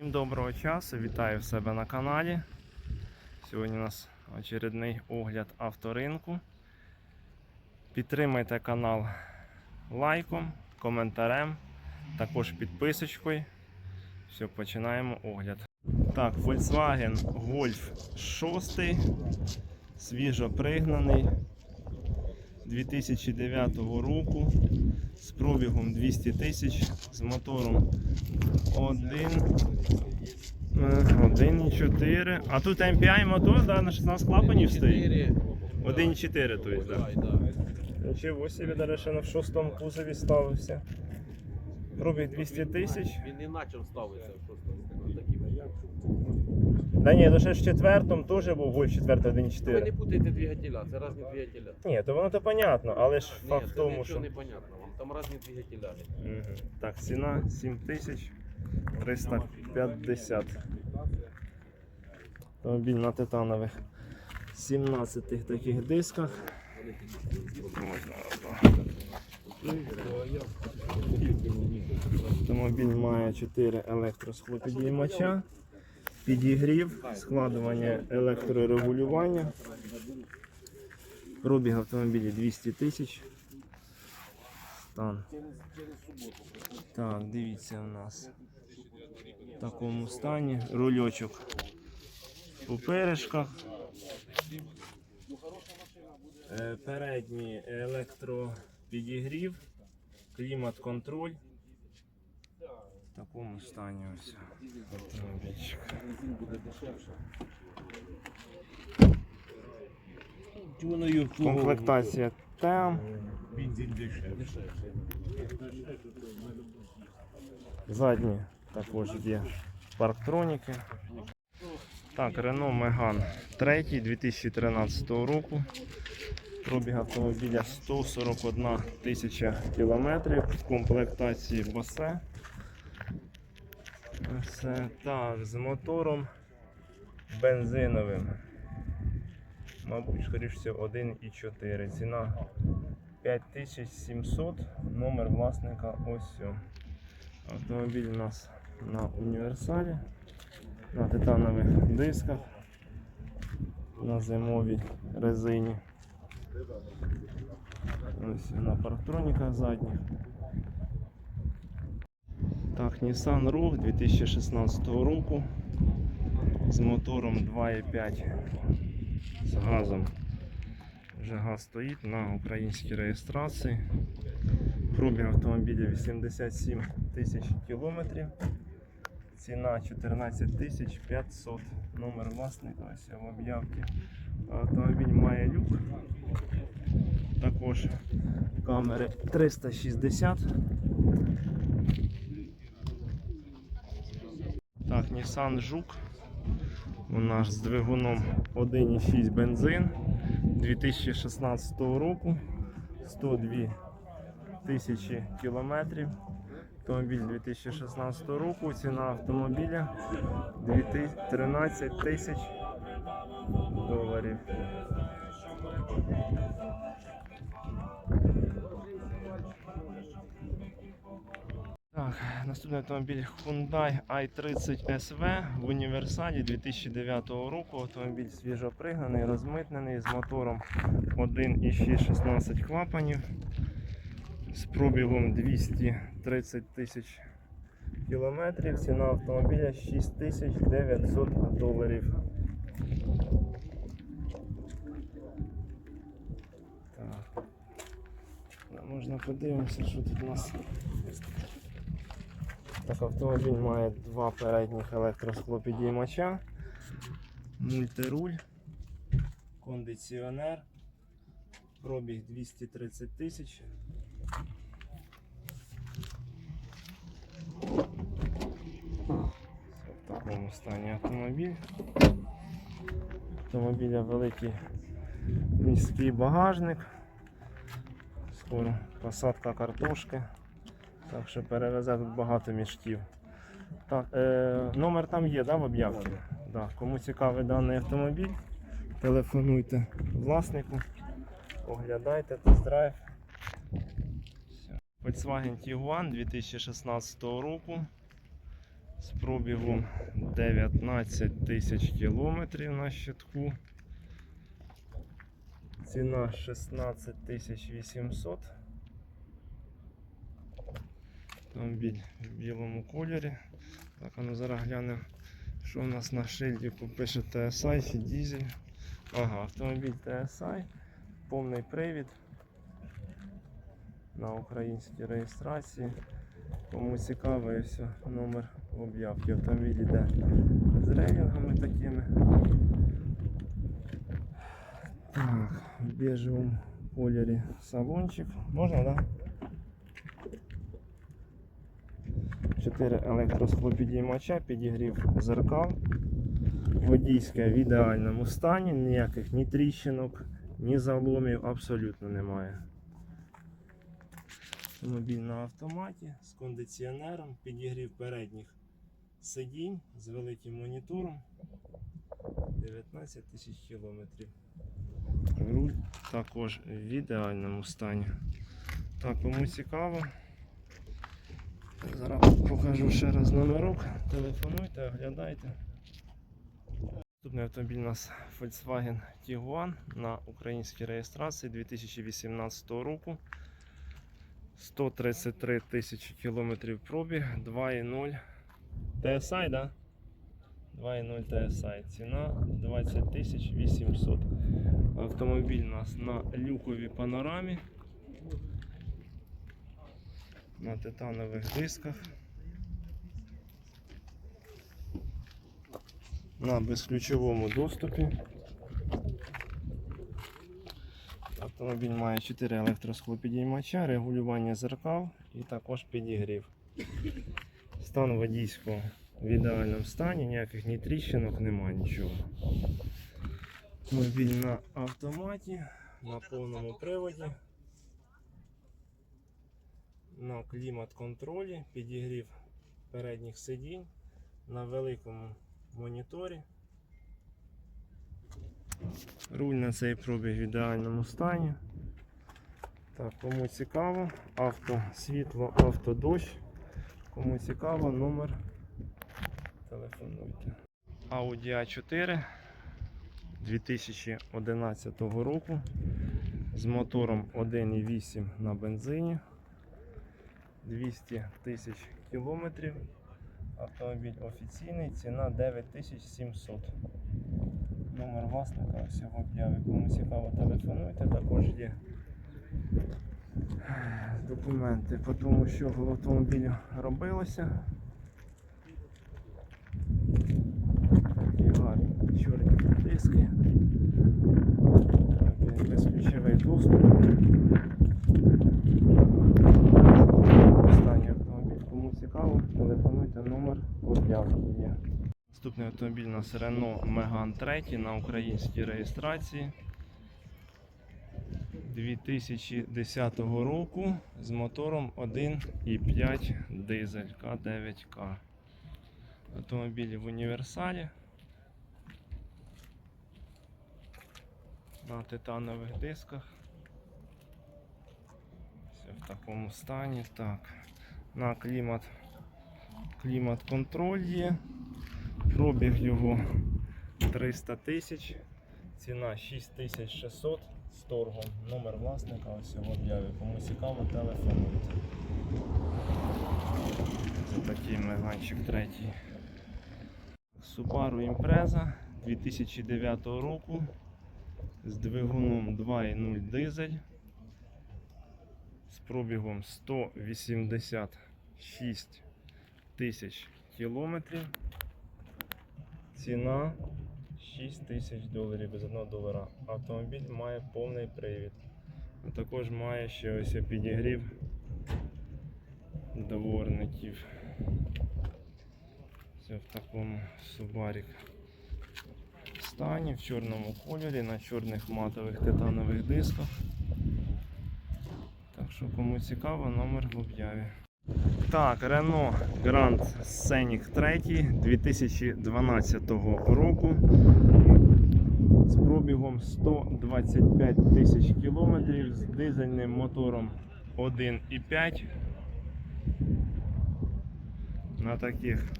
Всім доброго часу, вітаю в себе на каналі. Сьогодні у нас очередний огляд авторинку. Підтримайте канал лайком, коментарем, також підписочкою. Все, починаємо огляд. Так, Volkswagen Golf 6, свіжо пригнаний 2009 року з пробігом 200 тисяч, з мотором 1,4. А тут MPI мотор, да, на 16 клапанів стоїть. 1,4, то есть, да. Нічого собі, на в шостому кузові ставився. Пробіг 200 тисяч. Він не начав ставитися просто такі. Да ні, лише в четвертому теж був Golf 4 Ви не 1,4. путайте двигателя, це різні двигателя. Ні, то воно то понятно, але ж факт в тому, нічого що. не понятно. Там різні двигателя. Мгм. Так, ціна 7350. Автомобіль на титанових 17 таких дисках. Автомобіль має 4 електросхлопідіймача, підігрів, складування електрорегулювання. Пробіг автомобіля 200 тисяч. Стан так, дивіться у нас в такому стані. Рульочок в поперешках. Е, Передній електропідігрів, клімат-контроль. В такому стані ось автомобільчик. Комплектація ТЕМ. Задні також є парктроніки. Так, Renault Megane 3 2013 року. Пробіг автомобіля 141 тисяча кілометрів в комплектації Bose. Все так, з мотором бензиновим. Мабуть, скоріш всього 1,4. Ціна 5700, номер власника ось. Автомобіль у нас на універсалі, на титанових дисках, на зимовій резині. Ось на парктроніках задніх. Так, Nissan Rogue 2016 року з мотором 2,5 з газом. Вже газ стоїть на українській реєстрації. Пробіг автомобіля 87 тисяч кілометрів. Ціна 14 тисяч 500. Номер власника ось в об'явці. Автомобіль має люк. Також камери 360. Так, Nissan Жук. У нас з двигуном 1,6 бензин 2016 року. 102 тисячі кілометрів. Автомобіль 2016 року. Ціна автомобіля 2000 13 тисяч доларів. Так, наступний автомобіль Hyundai i30 SV в універсалі 2009 року. Автомобіль свіжо пригнаний, розмитнений з мотором 1,6 16 клапанів з пробігом 230 тисяч кілометрів. Ціна автомобіля 6900 доларів. Так. Можна подивимося, що тут у нас. Так, автомобіль має два передніх електросклопідіймача, мультируль, кондиціонер, пробіг 230 тисяч. В такому стані автомобіль. Автомобіля великий міський багажник. Скоро посадка картошки. Так що перевезе тут багато мішків. Так, е, номер там є, да, в об'явці? Да. Кому цікавий даний автомобіль, телефонуйте власнику, оглядайте тест-драйв. Volkswagen Tiguan 2016 року. з пробігом 19 тисяч кілометрів на щитку. Ціна 16 тисяч 800. Автомобіль в білому кольорі. Так, а ну зараз глянемо, що у нас на шильдику пише TSI чи дізель. Ага, автомобіль TSI, повний привід на українській реєстрації. Кому все, номер в об'явці. Автомобіль йде з рейлінгами такими. Так, в біжевому кольорі салончик. Можна, так? Да? 4 електросклопідіймача, підігрів зеркал. Водійське в ідеальному стані, ніяких ні тріщинок, ні заломів абсолютно немає. Автомобіль на автоматі з кондиціонером, підігрів передніх сидінь з великим монітором. 19 тисяч кілометрів. Руль також в ідеальному стані. Так, кому цікаво. Зараз покажу ще раз номерок. Телефонуйте, оглядайте. Наступний автомобіль у нас Volkswagen Tiguan на українській реєстрації 2018 року. 133 тисячі кілометрів пробіг, 2,0 TSI, да? 2,0 TSI. Ціна 20 800. Автомобіль у нас на люковій панорамі. На титанових дисках. На безключовому доступі. Автомобіль має 4 електросклопідіймача, регулювання зеркал і також підігрів. Стан водійського в ідеальному стані, ніяких ні тріщинок, немає нічого. Автомобіль на автоматі, на повному приводі, на клімат-контролі, підігрів передніх сидінь, на великому моніторі. Руль на цей пробіг в ідеальному стані. Так, кому цікаво, авто світло, автодощ. Кому цікаво, номер телефонуйте. Audi A4 2011 року з мотором 1,8 на бензині. 200 тисяч кілометрів. Автомобіль офіційний, ціна 9700. Номер власника всього об'яви. Кому цікаво, телефонуйте. Також є документи по тому, що в автомобілі робилося. Такі гарні чорні диски. Такий Безключовий доступ. Останній автомобіль. Кому цікаво, телефонуйте номер в є. Наступний автомобіль у нас Renault Megane 3 на українській реєстрації 2010 року з мотором 1,5 дизель К9К. Автомобіль в універсалі. На титанових дисках. Все в такому стані. Так. На клімат, клімат контроль є. Пробіг його 300 тисяч, ціна 6600 з торгом. Номер власника ось в об'яві. Кому цікаво, телефонуйте. Це такий меганчик третій. Subaru Impreza 2009 року з двигуном 2.0 дизель з пробігом 186 тисяч кілометрів. Ціна 6 тисяч доларів без 1 долара. Автомобіль має повний привід. А також має ще ось підігрів дворників. Все в такому субарік стані, в чорному кольорі, на чорних матових титанових дисках. Так що кому цікаво, номер в об'яві. Так, Renault Grand Scenic 3 2012 року з пробігом 125 тисяч кілометрів з дизельним мотором 1,5 на таких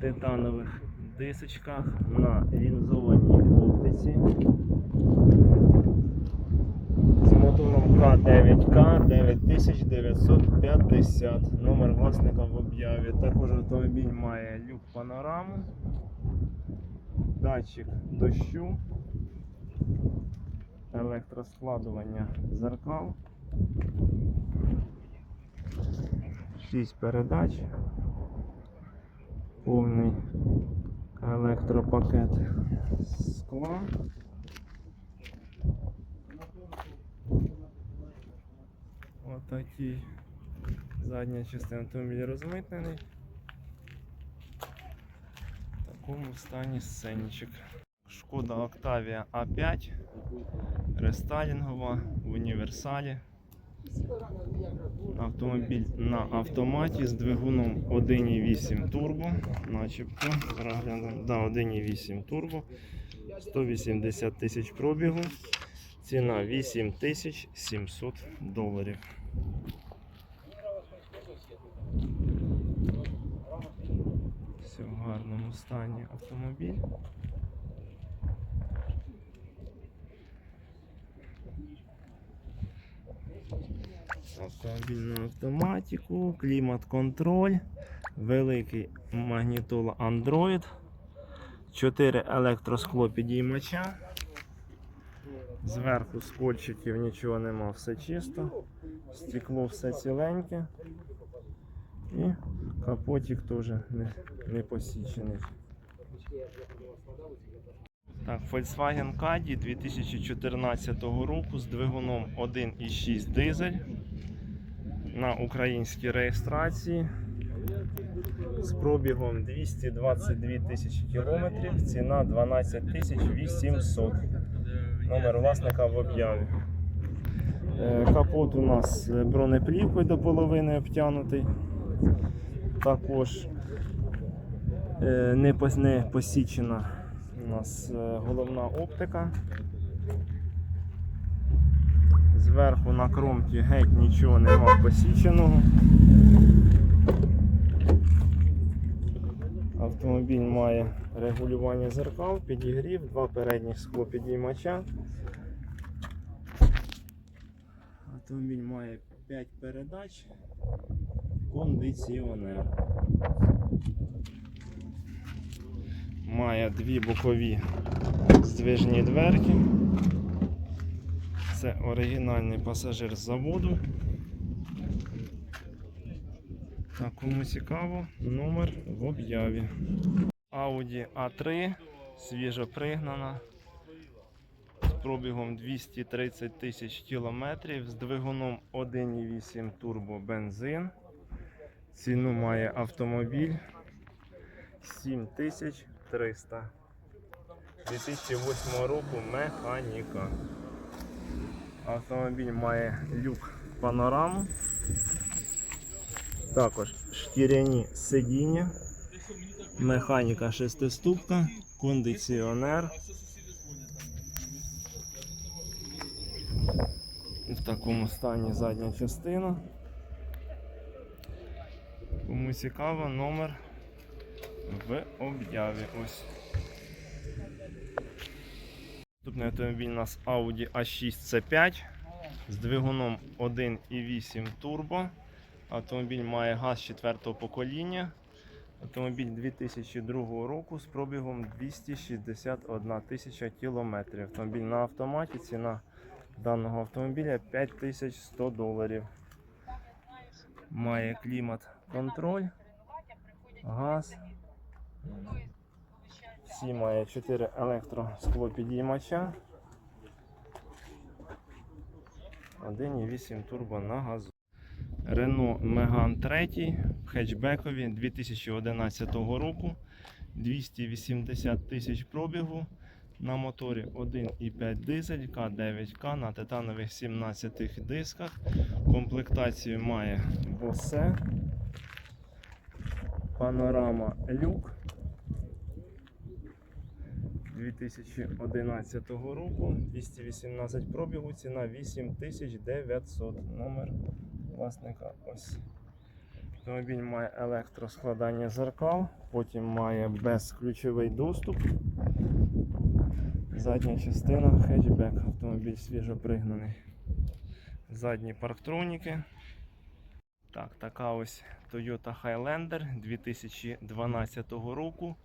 титанових дисочках на лінзованій оптиці. З мотором К9К 9950. Номер власника в об'яві. Також автомобіль має люк панораму, датчик дощу, електроскладування зеркал. 6 передач, повний електропакет скла. Отакий задня частина автомобіля розмитнений. В такому стані сценічик. Шкода Octavia A5 рестайлінгова в універсалі. Автомобіль на автоматі з двигуном 1.8 турбо, начебто. Зараз. Да, 1.8 турбо. 180 тисяч пробігу. Ціна 8700 доларів. Все в гарному стані автомобіль. Автомобіль на автоматику, клімат-контроль, великий магнітола Android, 4 електроскло підіймача. Зверху скольчиків нічого нема, все чисто. Стекло все ціленьке. І капотик теж не, не посічений. Так, Volkswagen Caddy 2014 року з двигуном 1,6 дизель на українській реєстрації з пробігом 222 тисячі кілометрів, ціна 12 тисяч 800. Номер власника в об'яві. Е, Капот у нас бронеплівкою до половини обтянутий. Також е, не посічена у нас е, головна оптика. Зверху на кромці геть нічого нема посіченого. Автомобіль має регулювання зеркал, підігрів, два передніх склопідіймача. Автомобіль має 5 передач, кондиціонер. Має дві бокові здвижні дверки. Це оригінальний пасажир з заводу. Так, кому цікаво, номер в об'яві. Audi A3 свіжо пригнана з пробігом 230 тисяч кілометрів з двигуном 1,8 турбо бензин. Ціну має автомобіль 7300. 2008 року механіка. Автомобіль має люк панораму. Також шкіряні сидіння, механіка шестиступка, кондиціонер. В такому стані задня частина. Кому цікаво, номер в об'яві. Ось. Наступний автомобіль у нас Audi A6 C5 з двигуном 1,8 турбо. Автомобіль має газ 4 покоління. Автомобіль 2002 року з пробігом 261 тисяча кілометрів. Автомобіль на автоматі. Ціна даного автомобіля 5100 доларів. Має клімат контроль, газ. Всі має 4 електросклопідіймача. 1,8 турбо на газу. Renault Megane 3 в хетчбекові 2011 року. 280 тисяч пробігу. На моторі 1,5 дизель К9К на титанових 17 дисках. Комплектацію має Bose. Панорама люк 2011 року. 218 пробігу, ціна 8900. Номер власника ось Автомобіль має електроскладання зеркал, потім має безключовий доступ. Задня частина хетчбек. Автомобіль свіжо пригнаний. Задні парктроніки. Так, така ось Toyota Highlander 2012 року.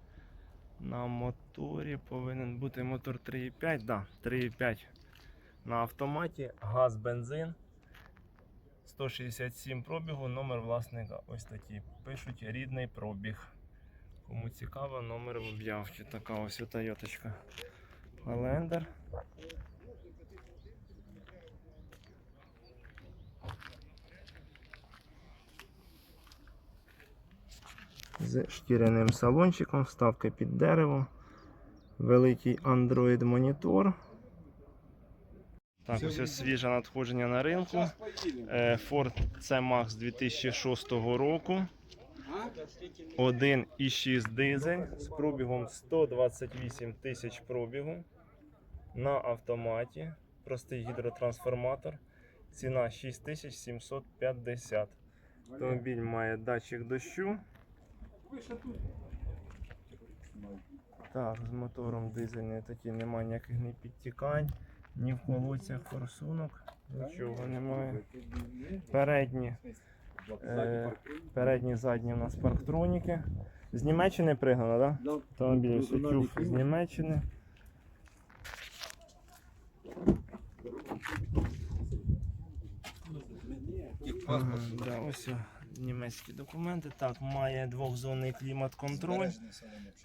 На моторі повинен бути мотор 3,5. Да, 3,5 на автоматі, газ, бензин. 167 пробігу, номер власника ось такий. Пишуть рідний пробіг. Кому цікаво, номер в об'явці. Така ось у Тойоточка. Highlander. З шкіряним салончиком, вставка під дерево, великий Android монітор. Так, ось свіже надходження на ринку. Е, Ford C-Max 2006 року. 1,6 дизель з пробігом 128 тисяч пробігу. На автоматі. Простий гідротрансформатор. Ціна 6750. Автомобіль має датчик дощу. Так, з мотором дизельний такий немає ніяких ні підтікань, ні в колодцях форсунок, нічого немає. Передні, е, передні задні у нас парктроніки. З Німеччини пригнано, так? Да? Автомобіль тюф з Німеччини. Ага, да, ось німецькі документи. Так, має двохзонний клімат-контроль,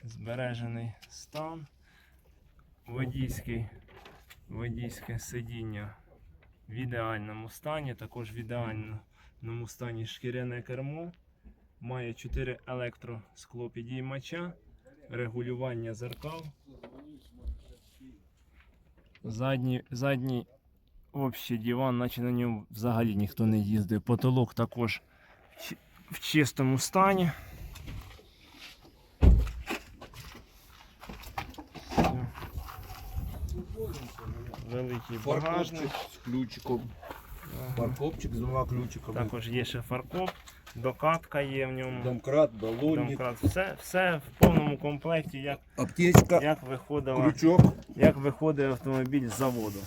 збережений стан, водійський, водійське сидіння в ідеальному стані, також в ідеальному стані шкіряне кермо. Має 4 електросклопідіймача, регулювання зеркал. Задній, задній общий диван, наче на ньому взагалі ніхто не їздив. Потолок також в чистому стані. Великий багажник. З ключиком. Ага. Фаркопчик з двома ключиками. Також є ще фаркоп, докатка є в ньому. Домкрат, балонник, Домкрат. Все, все в повному комплекті, як, аптечка, як, виходила, крючок. як виходить автомобіль з заводу.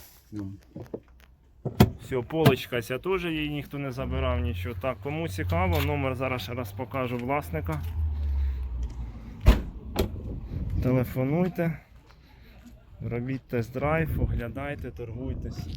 Все, полочка ця теж її ніхто не забирав нічого. Так, кому цікаво, номер зараз раз покажу власника. Телефонуйте, робіть тест-драйв, оглядайте, торгуйтесь.